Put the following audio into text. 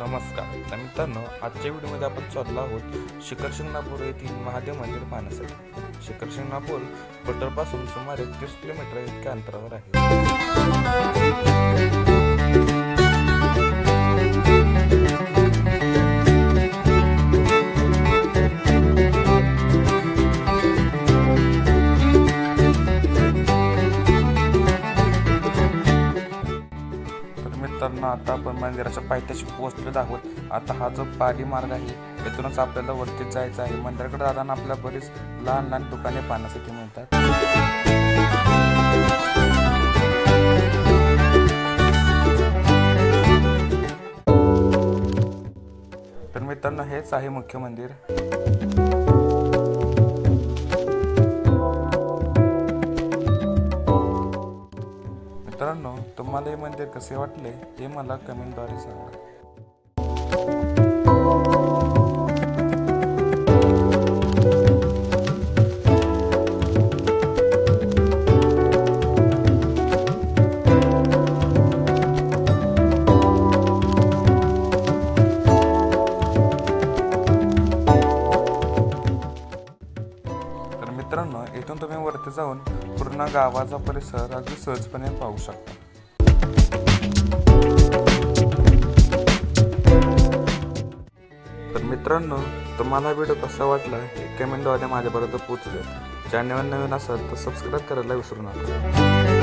नमस्कार. तर मित्रांनो आजच्या व्हिडिओमध्ये आपण चाललो आहोत शिखर शिंगणापूर येथील महादेव मंदिर पाहण्यासाठी. शिखर शिंगणापूर पटरपासून सुमारे तीस किलोमीटर इतक्या अंतरावर आहे. तर आता आपण मंदिराच्या पायथ्याशी पोहोचलेलो आहोत. आता हा जो पारी मार्ग आहे येथूनच आपल्याला वरती जायचं आहे. मंदिराकडे जाताना आपल्याला बरीच लहान लहान दुकाने पाहण्यासाठी मिळतात. तर मित्रांनो हेच आहे मुख्य मंदिर. मित्रांनो तुम्हाला हे मंदिर कसे वाटले हे मला कमेंटद्वारे सांगा. इथून तुम्ही वरती जाऊन पूर्ण गावाचा परिसर अगदी सहजपणे पाहू शकता. तर मित्रांनो तुम्हाला व्हिडिओ कसा वाटला हे कमेंटद्वारे माझ्यापर्यंत पोहोचले चॅनल नवीन असेल तर सबस्क्राईब करायला विसरू नका.